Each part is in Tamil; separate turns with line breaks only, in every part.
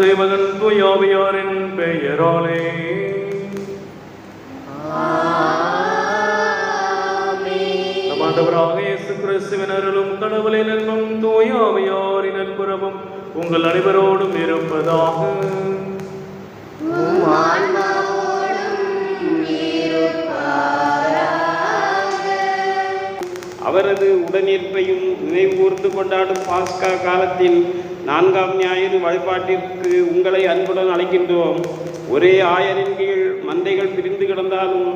தந்தை மகன் தூயாவியாரின் பெயராலே. ஆண்டவராக இயேசு கிறிஸ்துவின் அருளும் கடவுளின் அன்பும் தூயாவியாரின் நட்புறவும் உங்கள் அனைவரோடும் இருப்பதாக.
அவரது உடனிருப்பையும் நினைவுகூர்ந்து கொண்டாடும் பாஸ்கா காலத்தில் நான்காம் ஞாயிறு வழிபாட்டிற்கு உங்களை அன்புடன் அழைக்கின்றோம். ஒரே ஆயரின் கீழ் மந்தைகள் பிரிந்து கிடந்தாலும்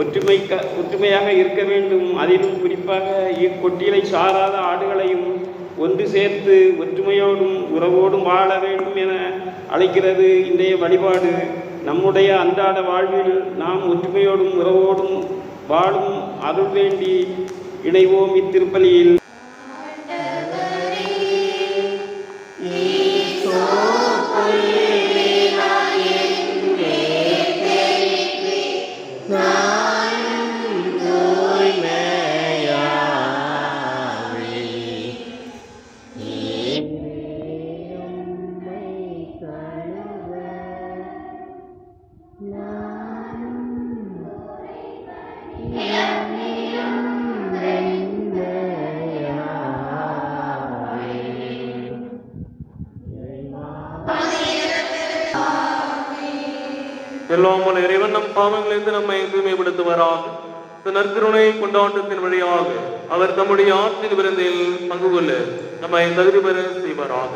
ஒற்றுமை க ஒற்றுமையாக இருக்க வேண்டும். அதிலும் குறிப்பாக இக்கொட்டிலை சாராத ஆடுகளையும் ஒன்று சேர்த்து ஒற்றுமையோடும் உறவோடும் வாழ வேண்டும் என அழைக்கிறது இன்றைய வழிபாடு. நம்முடைய அன்றாட வாழ்வில் நாம் ஒற்றுமையோடும் உறவோடும் வாழும் அருள் வேண்டி இணைவோம் இத்திருப்பலியில்.
தேவன் நம் பாவங்களிலிருந்து நம்மை தூய்மைப்படுத்துவாராக. நற்கருணை கொண்டாட்டத்தின் வழியாக அவர் தம்முடைய ஆற்றில் விருந்தில் பங்கு கொள்ள நம்மை தகுதி பெற செய்வாராக.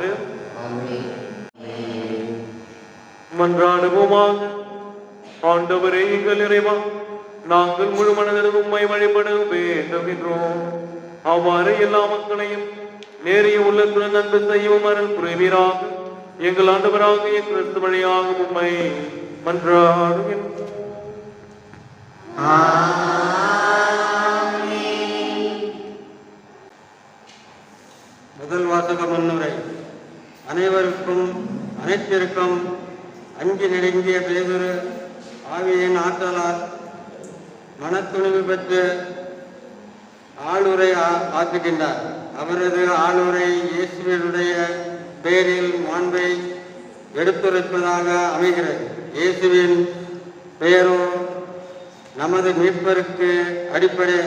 மன்றாடுவோமாக ஆண்டவரே எங்கள் இறைவா நாங்கள் முழு மனதில் உண்மை வழிபட வேண்டுகின்றோம். அவ்வாறு எல்லா மக்களையும் நேரிய உள்ளத்துடன் அன்பு செய்யவும் அருள் புரிவீராக. எங்கள் என் கிறிஸ்து வழியாக உண்மை மன்றாடுகின்றோம்
முதல் வாசக முன்னுரை. அனைவருக்கும் அனைத்திற்கும் அஞ்சு நெடுங்கிய பேதொரு ஆவியின் ஆற்றலால் மனத்துணிவு பெற்று ஆளுரை ஆ- ஆற்றுகின்றார் அவரது ஆளுரை இயேசுவனுடைய பெயரில் மாண்பை எடுத்துரைப்பதாக அமைகிறது. இயேசுவின் பெயரோ நமது மீட்பருக்கு அடிப்படை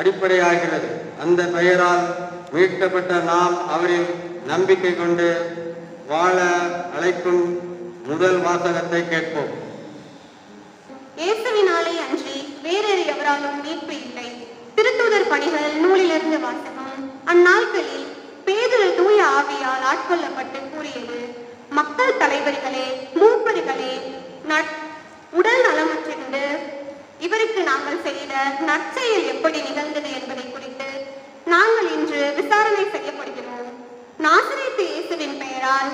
அடிப்படையாகிறது. அந்த பெயரால் மீட்கப்பட்ட நாம் அவரில் நம்பிக்கை கொண்டு வாழ அழைக்கும் முதல் வாசகத்தை கேட்போம்.
இயேசுவினாலே அன்றி வேறொரு எவராலும் மீட்பு இல்லை. திருத்தூதர் பணிகள் நூலிலிருந்து வாசகம். அந்நாட்களில் பேதுரு தூய ஆவியால் ஆட்கொள்ளப்பட்டு கூறியது மக்கள் தலைவர்களே மூப்பர்களே உடல் நலமற்றிருந்து இவருக்கு நாங்கள் செய்த நற்செயல் எப்படி நிகழ்ந்தது என்பதை குறித்து நாங்கள் இன்று விசாரணை செய்யப்படுகிறோம். நாசரேத்து இயேசுவின் பெயரால்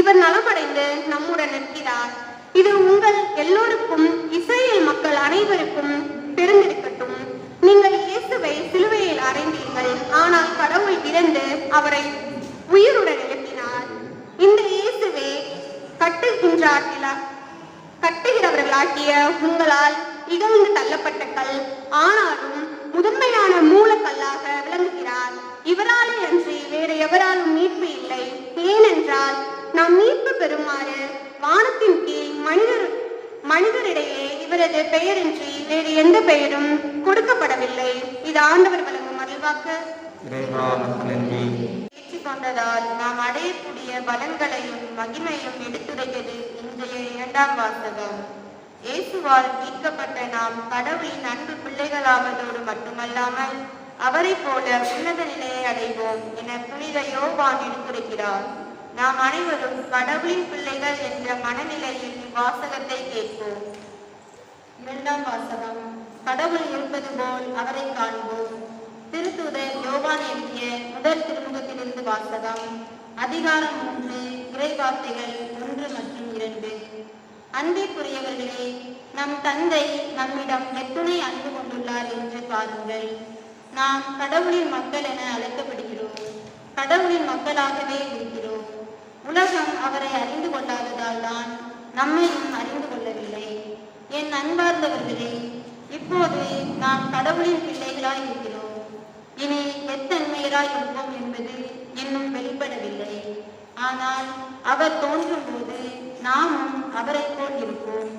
இவர் நலமடைந்து நம்முடன் நிற்கிறார். இது உங்கள் எல்லோருக்கும் இஸ்ரேல் மக்கள் அனைவருக்கும் தெரிந்திருக்கட்டும். நீங்கள் இயேசுவை சிலுவையில் அறைந்தீர்கள். ஆனால் கடவுள் இறந்து அவரை உயிருடன் எழுப்பினார். இந்த இயேசுவே கட்டுகின்றார்களா கட்டுகிறவர்களாகிய உங்களால் இகழ்ந்து தள்ளப்பட்ட கல் ஆனாலும் முதன்மையான மூலக்கல்லாக விளங்குகிறார். இவராலே அன்றி வேறு எவராலும் மீட்பு இல்லை. ஏனென்றால் நாம் மீட்பு பெறுமாறு வானத்தின் கீழ் மனிதர் மனிதரிடையே இவரது பெயரின்றி வேறு எந்த பெயரும் கொடுக்கப்படவில்லை. இது ஆண்டவர் வழங்கும் அருள்வாக்கு. ஏற்றுக்கொண்டதால் நாம் அடையக்கூடிய பலன்களையும் மகிமையும் எடுத்துரைத்தது இன்றைய இரண்டாம் வாசகம். இயேசுவால் மீட்கப்பட்ட நாம் கடவுளின் அன்பு பிள்ளைகளாவதோடு மட்டுமல்லாமல் அவரைப் போல உன்னத நிலையை அடைவோம் என புனித யோவான் எடுத்துரைக்கிறார். நாம் அனைவரும் கடவுளின் பிள்ளைகள் என்ற மனநிலையில் இவ்வாசகத்தை கேட்போம். இரண்டாம் வாசகம். கடவுள் இருப்பது போல் அவரை காண்போம். திருத்துதர் யோவான் எழுதிய முதல் திருமுகத்திலிருந்து வாசகம். அதிகாரம் மூன்று இறை வார்த்தைகள் ஒன்று மற்றும் இரண்டு. அன்பிற்குரியவர்களே நம் தந்தை நம்மிடம் எத்துணை அன்பு கொண்டுள்ளார் என்று பாருங்கள். நாம் கடவுளின் மக்கள் என அழைக்கப்படுகிறோம். கடவுளின் மக்களாகவே இருக்கிறோம். உலகம் அவரை அறிந்து கொள்ளாததால் தான் நம்மையும் அறிந்து கொள்ளவில்லை. என் அன்பார்ந்தவர்களே இப்போது நாம் கடவுளின் பிள்ளைகளாய் இருக்கிறோம். இனி எத்தன்மையராய் இருப்போம் என்பது இன்னும் வெளிப்படவில்லை. ஆனால் அவர் தோன்றும்போது நாமும் அவரை போல் இருப்போம்.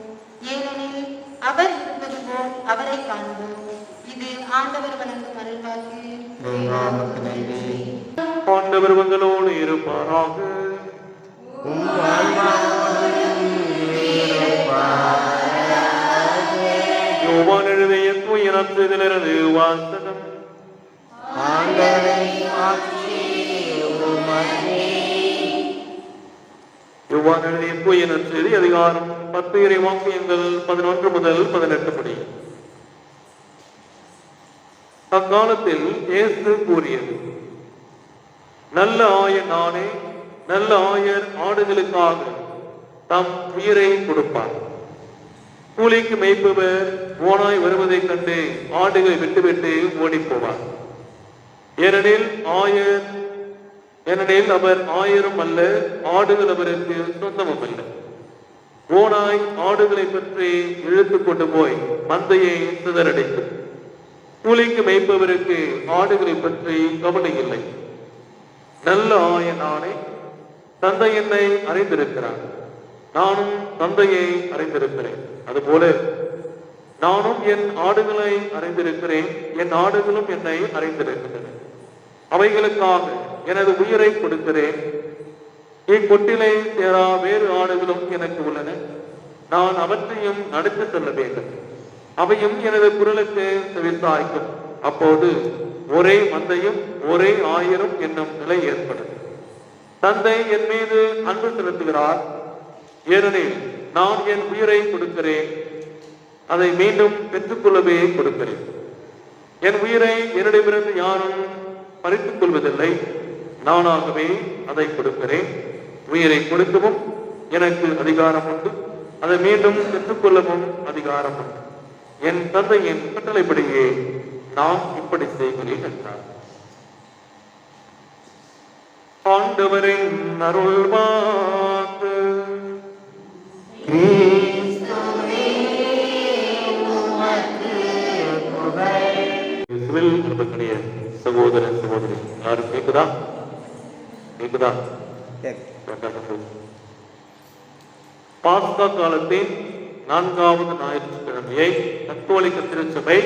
ஏனெனில் அவர் இருப்பது போல் அவரை காண்போம். இது ஆண்டவர் வழங்கும் அருள்வாக்கு.
ஆண்டவர் உங்களோடு இருப்பாராக. யோவான் எழுதிய துயரத்திலிருந்து வாசகம். யோவான் எழுதிய துயரச் செய்தி அதிகாரம் பத்து இறை வாக்கியங்கள் பதினொன்று முதல் பதினெட்டு படி. அக்காலத்தில் இயேசு கூறியது நல்ல ஆயர் நானே நல்ல ஆயர் ஆடுகளுக்காக தம் உயிரை கொடுப்பார். கூலிக்கு மெய்ப்பவர் ஓனாய் வருவதைக் கண்டு ஆடுகளை விட்டுவிட்டு ஓடிப் போவார். ஏனெனில் ஆயர் ஏனெனில் அவர் ஆயிரம் அல்ல ஆடுகள் அவருக்கு சொந்தமும் அல்ல. ஓனாய் ஆடுகளை பற்றி இழுத்து கொண்டு போய் மந்தையை சிதறடிக்கும். கூலிக்கு மேய்ப்பவருக்கு ஆடுகளை பற்றி கவலை இல்லை. நல்ல ஆயனானே தந்தை என்னை அறிந்திருக்கிறான். நானும் தந்தையை அறிந்திருக்கிறேன். அதுபோல நானும் என் ஆடுகளை அறிந்திருக்கிறேன். என் ஆடுகளும் என்னை அறிந்திருக்கின்றன. அவைகளுக்காக எனது உயிரை கொடுக்கிறேன். இக்கொட்டிலை சேரா வேறு ஆடுகளும் எனக்கு உள்ளன. நான் அவற்றையும் நடத்தி செல்ல வேண்டும். அவையும் எனது குரலுக்கு செவித்தாய்க்கும் அப்போது ஒரே மந்தையும் ஒரே ஆயிரம் என்னும் நிலை ஏற்படும். தந்தை என் மீது அன்பு செலுத்துகிறார். ஏனெனில் நான் என் உயிரை கொடுக்கிறேன். அதை மீண்டும் பெற்றுக்கொள்ளவே கொடுக்கிறேன். என் உயிரை என்னிடமிருந்து யாரும் பறித்துக் கொள்வதில்லை நானாகவே அதை கொடுக்கிறேன். உயிரை கொடுக்கவும் எனக்கு அதிகாரம் உண்டு. அதை மீண்டும் பெற்றுக்கொள்ளவும் அதிகாரம் உண்டு. என் தந்தையின் கட்டளைப்படியே நான் இப்படி செய்கிறேன் என்றார். ஆண்டவரின் அருள்வாக்கு சகோதரன் சகோதரி யாரும் கேக்குதா கேக்குதா பாஸ்கா காலத்தின் நான்காவது ஞாயிற்றுக்கிழமையை கத்தோலிக்க திருச்சபை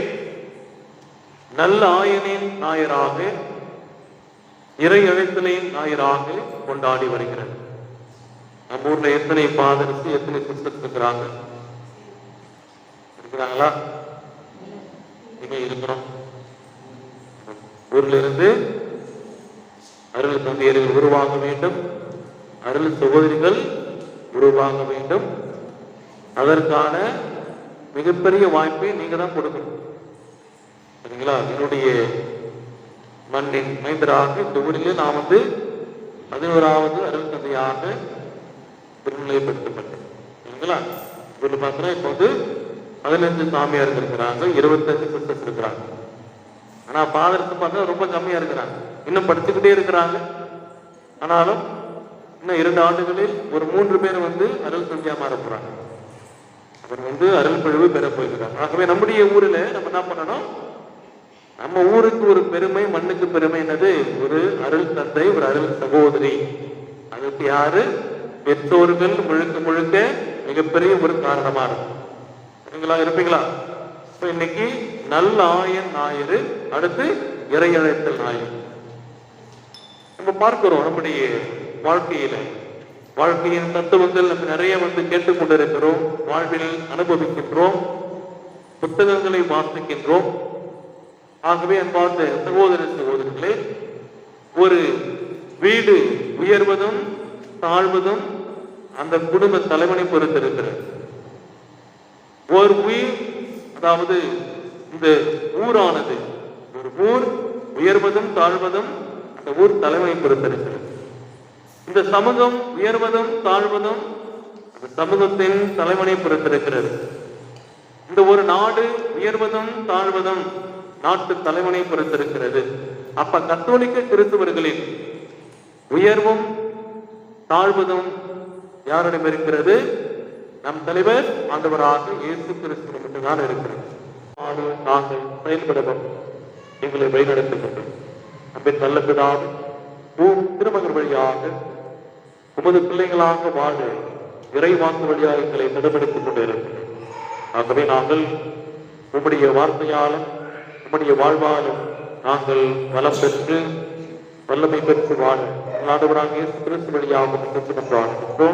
நல்ல ஆயனின் ஞாயிறாக இறை அழைத்தலின் ஞாயிறாக கொண்டாடி வருகிறது. நம்ம ஊர்ல எத்தனை பாதருக்கு எத்தனை சிஸ்டர்ஸ் இருக்கிறாங்க? இருக்கிறாங்களா? இங்க இருக்கிறோம். ஊர்ல இருந்து அருள் தந்தையர்கள் உருவாக வேண்டும். அருள் சகோதரிகள் உருவாக வேண்டும். அதற்கான மிகப்பெரிய வாய்ப்பை நீங்க தான் கொடுக்கணும். சரிங்களா? என்னுடைய மண்ணின் மைந்தராக இந்த ஊரிலே நான் வந்து பதினோராவது அருள் தந்தையாக திருநிலைப்படுத்தப்பட்டேன் சரிங்களா? இதில் பார்த்தோன்னா இப்போ வந்து பதினஞ்சு சாமியார்கள் இருக்கிறாங்க இருபத்தஞ்சு சிஸ்டர்ஸ் இருக்கிறாங்க. ஆனால் பாதரத்தை பார்த்தா ரொம்ப கம்மியாக இருக்கிறாங்க. இன்னும் படிச்சுக்கிட்டே இருக்கிறாங்க. ஆனாலும் இன்னும் இரண்டு ஆண்டுகளில் ஒரு மூன்று பேர் வந்து அருள் தந்தையா மாற போகிறாங்க அவர் வந்து அருள் பொழிவு பெற போயிருக்கிறாங்க ஆகவே நம்முடைய ஊரில் நம்ம என்ன பண்ணணும்? நம்ம ஊருக்கு ஒரு பெருமை மண்ணுக்கு பெருமை என்னது? ஒரு அருள் தந்தை ஒரு அருள் சகோதரி. அதுக்கு யாரு? பெற்றோர்கள் முழுக்க முழுக்க மிகப்பெரிய ஒரு காரணமா இருக்கும் சரிங்களா? இருப்பீங்களா? இப்போ இன்னைக்கு நல்ல ஆயன் ஞாயிறு அடுத்து இறையழைத்தல் ஞாயிறு. நம்ம பார்க்கிறோம் நம்முடைய வாழ்க்கையில. வாழ்க்கையின் தத்துவங்கள் நம்ம நிறைய வந்து கேட்டுக்கொண்டிருக்கிறோம் வாழ்வில் அனுபவிக்கின்றோம் புத்தகங்களை வாசிக்கின்றோம். ஆகவே அன்பார்ந்த சகோதர சகோதரர்களே ஒரு வீடு உயர்வதும் தாழ்வதும் அந்த குடும்ப தலைவனை பொறுத்திருக்கிறது. ஒரு உயிர் அதாவது இந்த ஊரானது. ஒரு ஊர் உயர்வதும் தாழ்வதும் இந்த ஊர் தலைமை பொறுத்திருக்கிறது இந்த சமூகம் உயர்வதும் தாழ்வதும் அந்த சமூகத்தின் தலைவனை பொறுத்திருக்கிறது இந்த ஒரு நாடு உயர்வதும் தாழ்வதும் நாட்டு தலைவனை பொறுத்திருக்கிறது அப்ப கத்தோலிக்க கிறிஸ்துவர்களின் உயர்வும் தாழ்வதும் யாரிடம் இருக்கிறது நம் தலைவர் ஆண்டவராக இயேசு கிறிஸ்து மட்டும்தான் இருக்கிறது நாங்கள் செயல்படவும் எங்களை வழிநடத்துகின்றோம் அன்பின் நல்ல பிதாவே பூம் திருமகர் வழியாக உமது பிள்ளைகளாக வாழ இறைவாக்கு வழியாக எங்களை நடவடித்துக் கொண்டிருக்கிறோம். ஆகவே நாங்கள் உம்முடைய வார்த்தையாலும் உம்முடைய வாழ்வாலும் நாங்கள் வளம் பெற்று வல்லமை பெற்று வாழ. நாடவராக இயேசு கிறிஸ்து வழியாக பெற்று என்று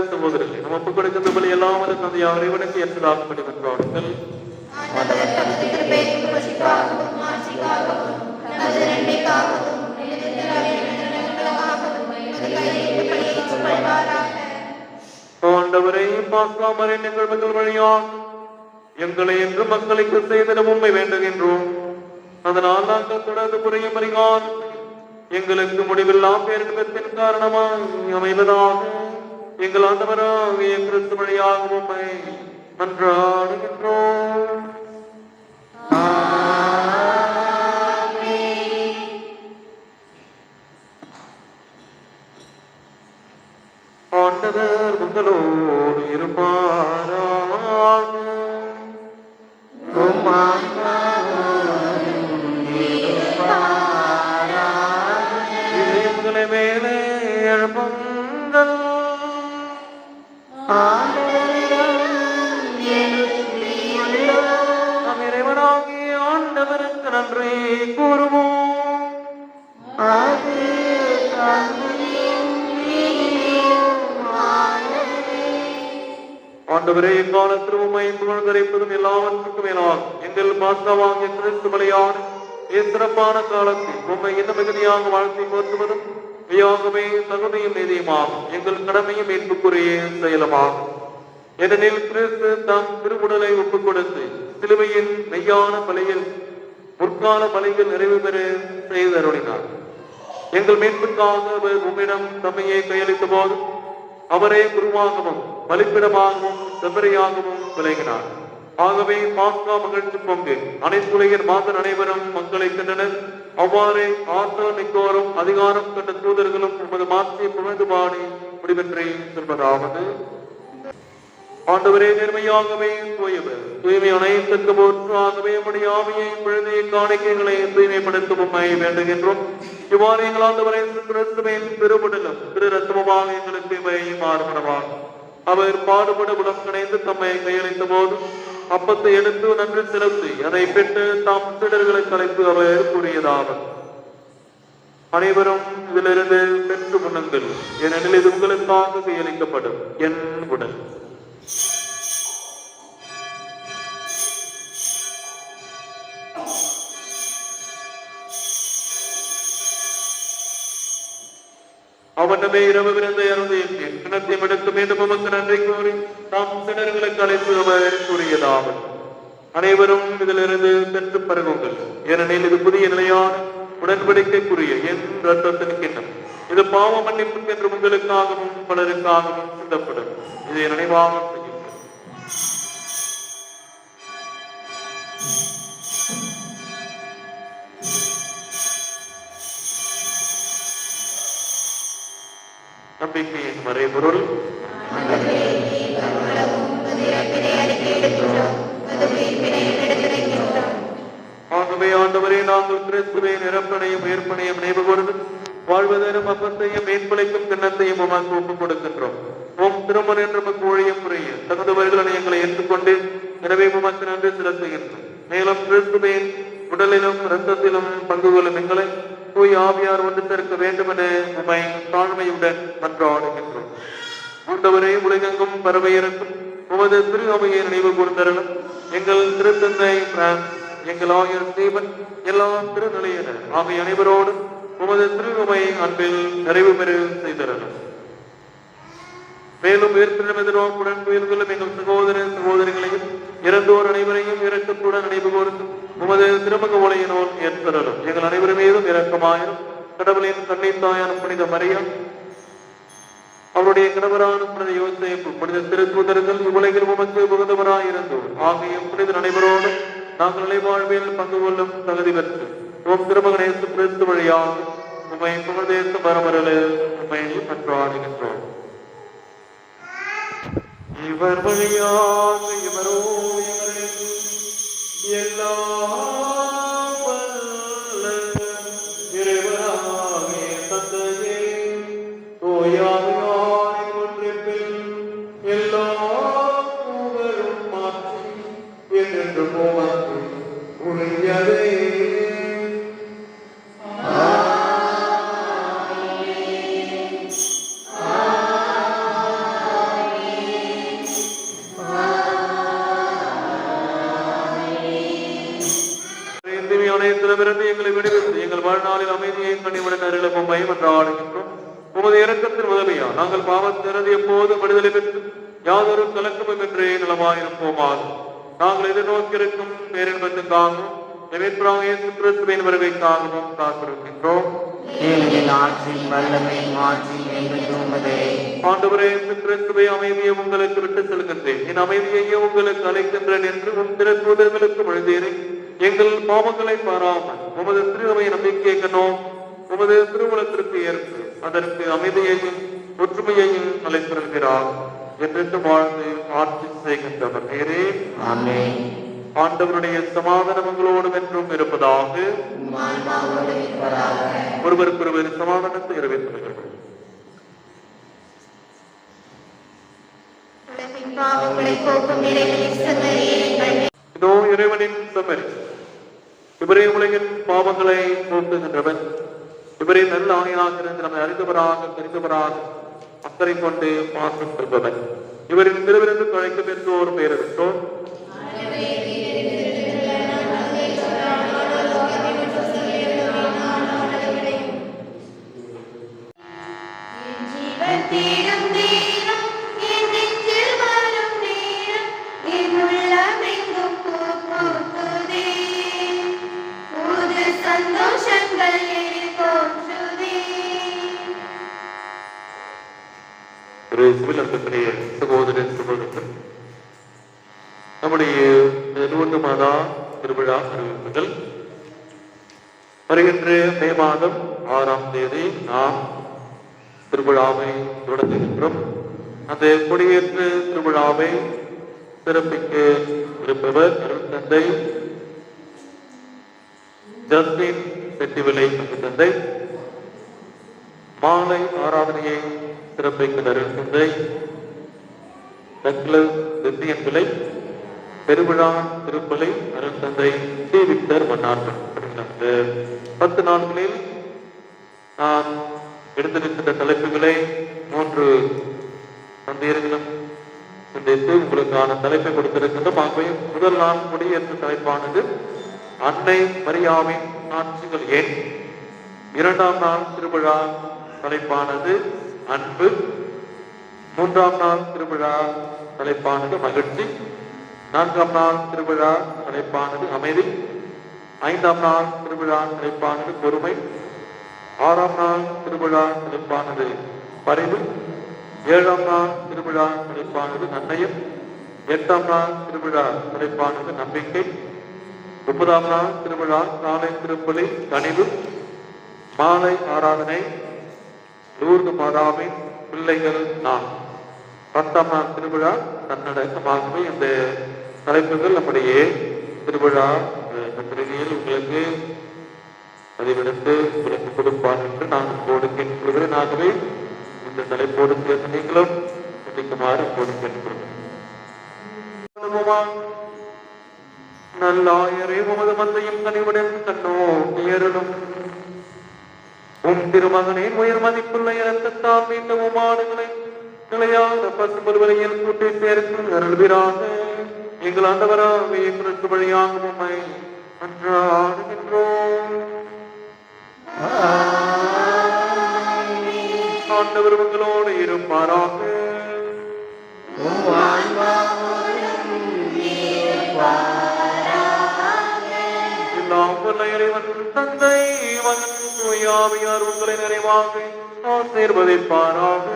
சகோதர சகோதரர்களே நம்ம ஒப்புக் கொடுக்கின்ற பலி எல்லாம் அது தந்தை இறைவனுக்கு ஏற்றதாக படி பெற்றாடுங்கள்
ஆண்டவர்
பார்க்காமலே எங்கள் மக்கள் எங்களை என்று மக்களுக்கு செய்திட உண்மை வேண்டுகின்றோம். அதனால் நாங்கள் தொடர்ந்து புரியும் அறிகான் எங்களுக்கு முடிவில்லா பேரின்பத்தின் காரணமாய் அமைவதாக. எங்கள் ஆண்டவராகிய கிறிஸ்து வழியாக உண்மை நன்றாடுகின்றோம். ஆண்டவர் உங்களோடு இருப்பாரா? எக்காலத்திலும் உம்மை புகழ்ந்தரைப்பதும் எல்லாவற்றுக்கும் மேலாகும். எங்கள் பாஸ்தாவாகிய கிறிஸ்து பலியான சிறப்பான காலத்தில் உண்மை இன்னும் மிகுதியாக வாழ்த்தி போற்றுவதும் மெய்யாகவே தகுதியும் நிதியுமாகும். எங்கள் கடமையும் ஏற்புக்குரிய செயலமாகும். ஏனெனில் கிறிஸ்து தம் திருவுடலை ஒப்புக் கொடுத்து சிலுவையின் மெய்யான பலியில் முற்கால பலிகள் நிறைவு பெற செய்து அருளினார் எங்கள் மீட்புக்காக அவர் உம்மிடம் தம்மையே கையளித்த போது அவரே குருவாகவும் பலிப்பிடமாகவும் செவ்வரையாகவும் விலகினார் ஆகவே பாஸ்கா மகிழ்ச்சி பங்கு. அனைத்துலகின் மாதர் அனைவரும் மக்களை கண்டனர். அவ்வாறே ஆசா நிக்கோரும் அதிகாரம் கண்ட தூதர்களும் உமது மாற்றிய புகழ்ந்து பாடி முடிவென்றே சொல்வதாவது ஆண்டவரே நேர்மையாகவே தூயவர். தூய்மை அனைத்துக்கு போற்றாகவே உம்முடைய ஆவியை பிழுதிய காணிக்கைகளை தூய்மைப்படுத்தும் உண்மை வேண்டுகின்றோம். இவ்வாறு எங்கள் ஆண்டவரை கிறிஸ்துவின் திருவுடலும் திரு ரத்தமுமாக எங்களுக்கு இவை அவர் பாடுபட உடன்கிணைந்து தம்மை கையளித்த போது அப்பத்தை எடுத்து நன்றி செலுத்தி அதை பெற்று தாம் சீடர்களுக்கு அழைத்து அவர் கூறியதாகும் அனைவரும் இதிலிருந்து பெற்று முன்னுங்கள். ஏனெனில் இது உங்களுக்காக கையளிக்கப்படும் என் உடல். அவனமே இரவு விருந்தை அருந்தேன் கிணத்தை எடுத்து மீண்டும் உமக்கு நன்றி கூறி தாம் சிலர்களுக்கு அழைப்பு அவர் கூறியதாவது. அனைவரும் இதிலிருந்து பெற்று பருகுங்கள். ஏனெனில் இது புதிய நிலையான உடன்படிக்கைக்குரிய என் ரத்தத்தின் கிண்ணம். இது பாவ மன்னிப்புக்கு என்று உங்களுக்காகவும் பலருக்காகவும் சிந்தப்படும். இதை நினைவாக நம்பிக்கையின் மறைபொருள். ஆகவே ஆண்டவரே நாங்கள் கிறிஸ்துவை நிரப்பனையும் ஏற்பனையும் நினைவு கூர்ந்து வாழ்வதரும் அப்பத்தையும் மேற்பழைக்கும் கிண்ணத்தையும் உமாக்கு ஒப்புக் கொடுக்கின்றோம். ஓம் திருமணம் என்ற உமக்கு ஒழியும் புரிய தகுந்தவர்களை எங்களை ஏற்றுக்கொண்டு எனவே உமக்கு நன்றி செலுத்துகின்றோம். மேலும் கிறிஸ்துவின் உடலிலும் இரத்தத்திலும் பங்கு கொள்ளும் எங்களை தூய் ஆவியார் ஒன்று சேர்க்க வேண்டும் என உமை தாழ்மையுடன் மன்றாடுகின்றோம். ஆண்டவரே உலகெங்கும் பரவையிருக்கும் உமது திரு அவையை நினைவு கூர்ந்தருளும். எங்கள் திருத்தந்தை எங்கள் ஆகிய ஸ்டீபன் எல்லா திருநிலையினர் ஆகிய அனைவரோடும் உமது திரு அன்பில் நிறைவு பெற செய்தருளும். மேலும் உயிர்ப்பிடம் எதிர்நோக்குடன் உயிர்களும் எங்கள் சகோதர சகோதரிகளையும் இறந்தோர் அனைவரையும் இரக்கத்துடன் நினைவு கூர்ந்து உமது திருமக உலையினோர் ஏற்படலும். எங்கள் அனைவரும் மீதும் இரக்கமாயிரும். கடவுளின் கண்ணித்தாயான புனித மரியம் அவருடைய கணவரான புனித யோசனை புனித திருத்தூதர்கள் இவ்வுலகில் உமக்கு புகுந்தவராயிருந்தோர் ஆகிய புனித நடைபெறோடு நாங்கள் நிலைவாழ்வில் பங்கு கொள்ளும் தகுதி பெற்று உம் திருமகனேசு கிறிஸ்து வழியாக உம்மை புகழ்தேச பரமரலு உம்மை பற்றாடுகின்றோம். இவர் வழியாக இவரோ இவரில் எல்லாம் என்றே நலமாயிருப்போமாக நாங்கள் எதிர்நோக்கியிருக்கும் பேரின்பத்துக்காகவும் கிறிஸ்துவின் வருகைக்காகவும் காத்திருக்கின்றோம். ஆண்டவரே கிறிஸ்துவை அமைதியை உங்களுக்கு விட்டு செல்கின்றேன். என் அமைதியையே உங்களுக்கு அழைக்கின்றேன் என்று உன் திருத்தூதர்களுக்கு மொழிந்தேறேன் எங்கள் பாவங்களை பாராமல் உமது திருவை நம்பிக்கையை கண்டோம். உமது திருவுளத்திற்கு ஏற்பு அதற்கு அமைதியையும் ஒற்றுமையையும் அழைத்திருக்கிறார் என்று வாழ்ந்து ஆட்சி செய்கின்றவர் நேரே. ஆண்டவருடைய சமாதானம் உங்களோடும் என்றும் இருப்பதாக. ஒருவருக்கொருவர் சமாதானத்தை
எங்கள்
இதோ இறைவனின் செம்மறி இவரே உலகின் பாவங்களை போக்குகின்றவன் இவரே நல்ல ஆணையாக நம்மை அறிந்தவராக தெரிந்தவராக. அக்கறை கொண்டு பாசம் பெறுபவன் இவரின் திருவிருந்து கழைக்கும் என்று ஒரு பெயர்
இருக்கும் சந்தோஷங்கள்
இயேசுவில் அன்புக்குரிய சகோதரன் சகோதரர்கள் நம்முடைய நூறு மாதா திருவிழா அறிவிப்புகள். வருகின்ற மே மாதம் ஆறாம் தேதி நாம் திருவிழாவை தொடங்குகின்றோம். அந்த கொடியேற்று திருவிழாவை சிறப்பிக்க விரும்பவர் தந்தை ஜஸ்டின் செட்டிவிலை தந்தை மாலை ஆராதனையை சிறப்பைக்கு தந்தை டக்ளஸ் தித்தியன் பிள்ளை பெருவிழா திருப்பலை அருந்தந்தை தந்தை விக்டர் மன்னார் பத்து நாட்களில் நான் எடுத்திருக்கின்ற தலைப்புகளை மூன்று தந்தையர்களும் சிந்தித்து உங்களுக்கான தலைப்பை கொடுத்திருக்கின்றோம். ஆகவே முதல் நாள் குடியேற்ற தலைப்பானது அன்னை மரியாவின் ஆட்சிகள் ஏன்? இரண்டாம் நாள் திருவிழா தலைப்பானது அன்பு. மூன்றாம் நாள் திருவிழா தலைப்பானது மகிழ்ச்சி. நான்காம் நாள் திருவிழா தலைப்பானது அமைதி. ஐந்தாம் நாள் திருவிழா தலைப்பானது பொறுமை. ஆறாம் நாள் திருவிழா தலைப்பானது பரிவு. ஏழாம் நாள் திருவிழா தலைப்பானது நன்னயம் எட்டாம் நாள் திருவிழா தலைப்பானது நம்பிக்கை. முப்பதாம் நாள் திருவிழா நாளை திருப்பலி கனிவு மாலை ஆராதனை. லூர்து மாதாவின் பிள்ளைகள் நான். பத்தாம் நாள் திருவிழா தன்னடக்கமாகவே இந்த தலைப்புகள் நம்முடைய திருவிழா அஹ், பிறவியில் உங்களுக்கு பதிவெடுத்து உங்களுக்கு கொடுப்பார் என்று நான் போடு கேட்கிறேன் ஆகவே இந்த தலைப்போடு சேர்ந்து நீங்களும் சிந்திக்குமாறு போடு கேட்கிறேன் நல்லாயரே உமது மந்தையும் கனிவுடன் தன்னோ கண்ணோட்டியருளும் உம் திருமகனே உயர் மதிப்புள்ள இரத்தத்தால் மீட்ட உமாடுகளை நிலையான பசுபொருவரையில் கூட்டி சேர்த்து அருள்வீராக எங்கள் ஆண்டவராக கிறிஸ்து வழியாக உண்மை அன்றாடுகின்றோம். ஆண்டவர் உங்களோடு இருப்பாராக. எல்லாம் வல்ல இறைவன் தந்தை மகன் தூயாவியார் உங்களை நிறைவாக ஆசீர்வதிப்பாராக?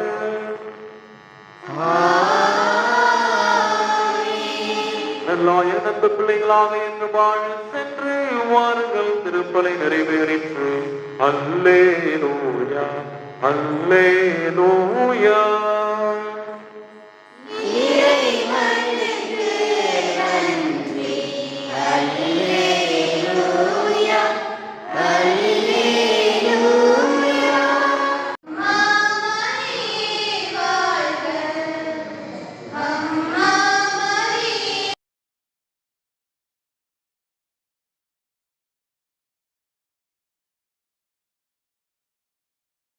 நல்லாய பிள்ளைகளாக என்று வாழ சென்று வாருங்கள் திருப்பலை நிறைவேறிற்று. அல்லேலூயா அல்லேலூயா.